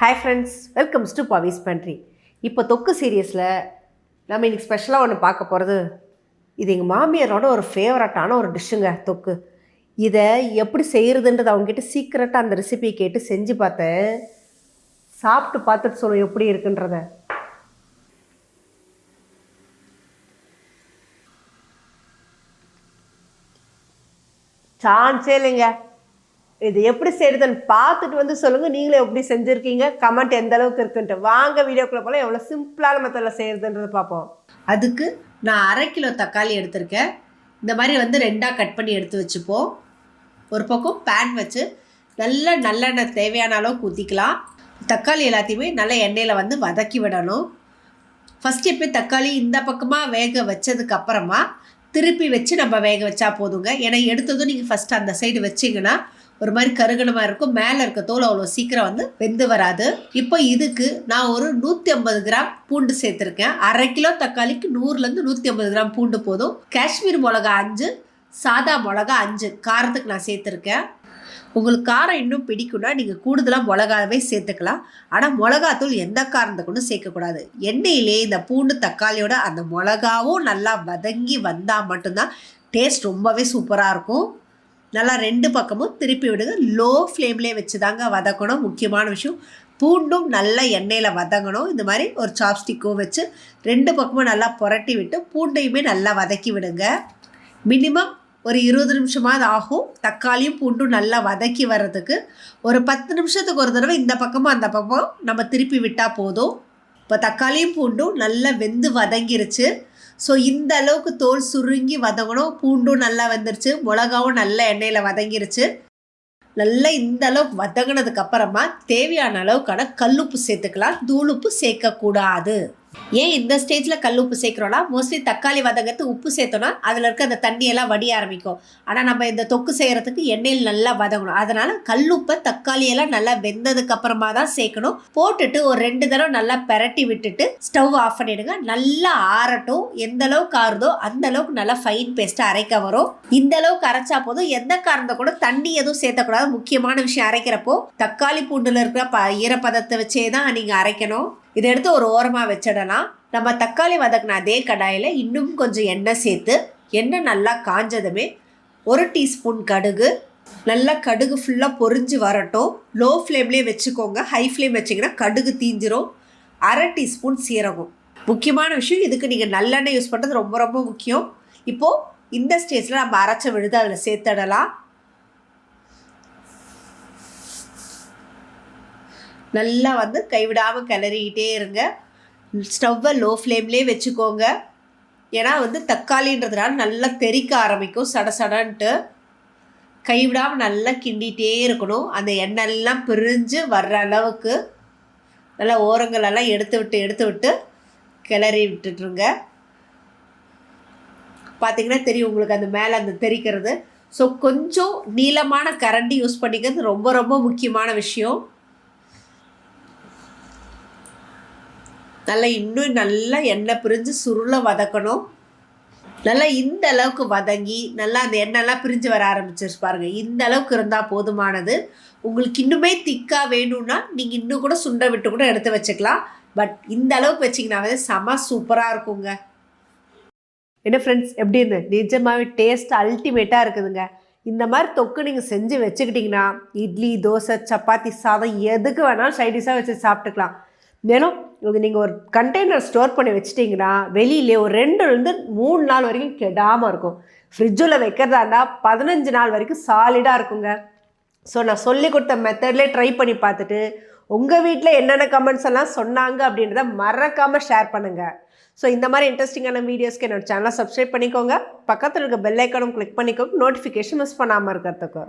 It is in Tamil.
Hi friends welcomes to Pavi's pantry இப்போ தொக்கு சீரியஸில் நம்ம இன்னைக்கு ஸ்பெஷலாக ஒன்று பார்க்க போகிறது இது எங்கள் மாமியாரோட ஒரு ஃபேவரட்டான ஒரு டிஷ்ஷுங்க தொக்கு. இதை எப்படி செய்கிறதுன்றது அவங்ககிட்ட சீக்கிரட்டாக அந்த ரெசிபியை கேட்டு செஞ்சு பார்த்தேன். சாப்பிட்டு பார்த்துட்டு சொல்லுவோம் எப்படி இருக்குன்றத. சான்ஸே இல்லைங்க. இது எப்படி செய்கிறதுன்னு பார்த்துட்டு வந்து சொல்லுங்கள் நீங்களே எப்படி செஞ்சுருக்கீங்க? கமெண்ட் எந்த அளவுக்கு இருக்குன்ட்டு. வாங்க வீடியோக்குள்ளே போல எவ்வளோ சிம்பிளான மெத்தடில் செய்கிறதுன்றதை பார்ப்போம். அதுக்கு நான் அரை கிலோ தக்காளி எடுத்திருக்கேன். இந்த மாதிரி வந்து ரெண்டாக கட் பண்ணி எடுத்து வச்சுப்போம். ஒரு பக்கம் பேன் வச்சு நல்ல நல்லெண்ணெய் தேவையான அளவுக்கு ஊற்றிக்கலாம் தக்காளி எல்லாத்தையுமே நல்ல எண்ணெயில் வந்து வதக்கி விடணும். ஃபஸ்ட்டு எப்போ தக்காளி இந்த பக்கமாக வேக வச்சதுக்கப்புறமா திருப்பி வச்சு நம்ம வேக வச்சா போதுங்க. ஏன்னா எடுத்ததும் நீங்கள் ஃபஸ்ட்டு அந்த சைடு வச்சிங்கன்னா ஒரு மாதிரி கருகணமாக இருக்கும். மேலே இருக்க தோல் அவ்வளோ சீக்கிரம் வந்து வெந்து வராது. இப்போ இதுக்கு நான் ஒரு நூற்றி ஐம்பது கிராம் பூண்டு சேர்த்துருக்கேன். அரை கிலோ தக்காளிக்கு நூறுலேருந்து நூற்றி ஐம்பது கிராம் பூண்டு போதும். காஷ்மீர் மிளகா அஞ்சு சாதா மிளகா அஞ்சு காரத்துக்கு நான் சேர்த்துருக்கேன். உங்களுக்கு காரம் இன்னும் பிடிக்கும்னா நீங்கள் கூடுதலாக மிளகாவே சேர்த்துக்கலாம். ஆனால் மிளகாத்தூள் எந்த காரணத்துக்கும் சேர்க்கக்கூடாது. எண்ணெயிலே இந்த பூண்டு தக்காளியோட அந்த மிளகாவும் நல்லா வதங்கி வந்தால் மட்டும்தான் டேஸ்ட் ரொம்பவே சூப்பராக இருக்கும். நல்லா ரெண்டு பக்கமும் திருப்பி விடுங்க. லோ ஃப்ளேம்லேயே வச்சு தாங்க வதக்கணும். முக்கியமான விஷயம் பூண்டும் நல்லா எண்ணெயில் வதங்கணும். இந்த மாதிரி ஒரு சாப்ஸ்டிக்கோ வச்சு ரெண்டு பக்கமும் நல்லா புரட்டி விட்டு பூண்டையுமே நல்லா வதக்கி விடுங்க. மினிமம் ஒரு இருபது நிமிஷமாவது ஆகும். தக்காளியும் பூண்டும் நல்லா வதக்கி வர்றதுக்கு. ஒரு பத்து நிமிஷத்துக்கு ஒரு தடவை இந்த பக்கமும் அந்த பக்கமும் நம்ம திருப்பி விட்டால் போதும். இப்போ தக்காளியும் பூண்டும் நல்லா வெந்து வதங்கிருச்சு. ஸோ இந்த அளவுக்கு தோல் சுருங்கி வதங்கணும். பூண்டும் நல்லா வந்துருச்சு. மிளகாவும் நல்ல எண்ணெயில் வதங்கிருச்சு. நல்லா இந்த அளவுக்கு வதங்கினதுக்கு அப்புறமா தேவையான அளவுக்கான கல்லுப்பு சேர்த்துக்கலாம். தூளுப்பு சேர்க்கக்கூடாது. ஏன் இந்த ஸ்டேஜில் கல் உப்பு சேர்க்குறோன்னா மோஸ்ட்லி தக்காளி வதங்கிறது உப்பு சேர்த்தோன்னா அதில் இருக்க அந்த தண்ணியெல்லாம் வடிய ஆரம்பிக்கும். ஆனால் நம்ம இந்த தொக்கு செய்கிறதுக்கு எண்ணெயில் நல்லா வதங்கணும். அதனால் கல் உப்பை தக்காளியெல்லாம் நல்லா வெந்ததுக்கு அப்புறமா தான் சேர்க்கணும். போட்டுட்டு ஒரு ரெண்டு தடவை நல்லா பெரட்டி விட்டுட்டு ஸ்டவ் ஆஃப் பண்ணிடுங்க. நல்லா ஆறட்டும். எந்த அளவுக்கு ஆறுதோ அந்த அளவுக்கு நல்லா ஃபைன் பேஸ்ட்டாக அரைக்க வரும். இந்த அளவுக்கு அரைச்சா போதும். எந்த காரணத்தை கூட தண்ணி எதுவும் சேர்த்தக்கூடாது. முக்கியமான விஷயம் அரைக்கிறப்போ தக்காளி பூண்டில் இருக்கிற ப ஈரப்பதத்தை வச்சே தான் நீங்கள் அரைக்கணும். இதை எடுத்து ஒரு ஓரமாக வச்சிடலாம். நம்ம தக்காளி வதக்கின அதே கடாயில் இன்னும் கொஞ்சம் எண்ணெய் சேர்த்து எண்ணெய் நல்லா காஞ்சதுமே ஒரு டீஸ்பூன் கடுகு. நல்லா கடுகு ஃபுல்லாக பொரிஞ்சு வரட்டும். லோ ஃப்ளேம்லேயே வச்சுக்கோங்க. ஹை ஃப்ளேம் வச்சிங்கன்னா கடுகு தீஞ்சிரும். அரை டீஸ்பூன் சீரகம். முக்கியமான விஷயம் இதுக்கு நீங்கள் நல்லெண்ணெய் யூஸ் பண்ணுறது ரொம்ப ரொம்ப முக்கியம். இப்போது இந்த ஸ்டேஜில் நம்ம அரைச்ச விழுது அதில் சேர்த்துடலாம். நல்லா வந்து கைவிடாமல் கிளறிக்கிட்டே இருங்க. ஸ்டவ்வை லோ ஃப்ளேம்லேயே வச்சுக்கோங்க. ஏன்னா வந்து தக்காளின்றதுனால நல்லா தெறிக்க ஆரம்பிக்கும் சட சடன்ட்டு. கைவிடாமல் நல்லா கிண்டிகிட்டே இருக்கணும். அந்த எண்ணெய்லாம் பிரிஞ்சு வர்ற அளவுக்கு நல்லா ஓரங்களெல்லாம் எடுத்து விட்டு எடுத்து விட்டு கிளறி விட்டுட்ருங்க பார்த்தீங்கன்னா தெரியும் உங்களுக்கு அந்த மேலே அந்த தெறிக்கிறது ஸோ கொஞ்சம் நீளமான கரண்டி யூஸ் பண்ணிக்கிறது ரொம்ப ரொம்ப முக்கியமான விஷயம். நல்லா இன்னும் நல்லா எண்ணெய் பிரிஞ்சு சுருளை வதக்கணும். நல்லா இந்த அளவுக்கு வதங்கி நல்லா அந்த எண்ணெய்லாம் பிரிஞ்சு வர ஆரம்பிச்சிருச்சு பாருங்கள் இந்த அளவுக்கு இருந்தால் போதுமானது. உங்களுக்கு இன்னுமே திக்காக வேணும்னா நீங்கள் இன்னும் கூட சுண்டை விட்டு கூட எடுத்து வச்சுக்கலாம். பட் இந்த அளவுக்கு வச்சிங்கனாவே செம சூப்பராக இருக்குங்க. என்ன ஃப்ரெண்ட்ஸ் எப்படி இருந்து? நிஜமாகவே டேஸ்ட் அல்டிமேட்டாக இருக்குதுங்க. இந்த மாதிரி தொக்கு நீங்கள் செஞ்சு வச்சுக்கிட்டிங்கன்னா இட்லி தோசை சப்பாத்தி சாதம் எதுக்கு வேணாலும் சைடிஷாக வச்சு சாப்பிட்டுக்கலாம். மேலும் இது நீங்கள் ஒரு கண்டெய்னர் ஸ்டோர் பண்ணி வச்சிட்டிங்கன்னா வெளியிலே ஒரு ரெண்டுலேருந்து மூணு நாள் வரைக்கும் கெடாமல் இருக்கும். ஃப்ரிட்ஜில் வைக்கிறதா இருந்தால் பதினஞ்சு நாள் வரைக்கும் சாலிடாக இருக்குங்க. ஸோ நான் சொல்லி கொடுத்த மெத்தட்லேயே ட்ரை பண்ணி பார்த்துட்டு உங்கள் வீட்டில் என்னென்ன கமெண்ட்ஸ் எல்லாம் சொன்னாங்க அப்படின்றத மறக்காமல் ஷேர் பண்ணுங்கள் ஸோ இந்த மாதிரி இன்ட்ரெஸ்டிங்கான வீடியோஸ்க்கு என்னோட சேனலை சப்ஸ்கிரைப் பண்ணிக்கோங்க. பக்கத்தில் இருக்க பெல் ஐக்கனும் கிளிக் பண்ணிக்கோங்க. நோட்டிஃபிகேஷன் மிஸ் பண்ணாமல் இருக்கிறதுக்கு.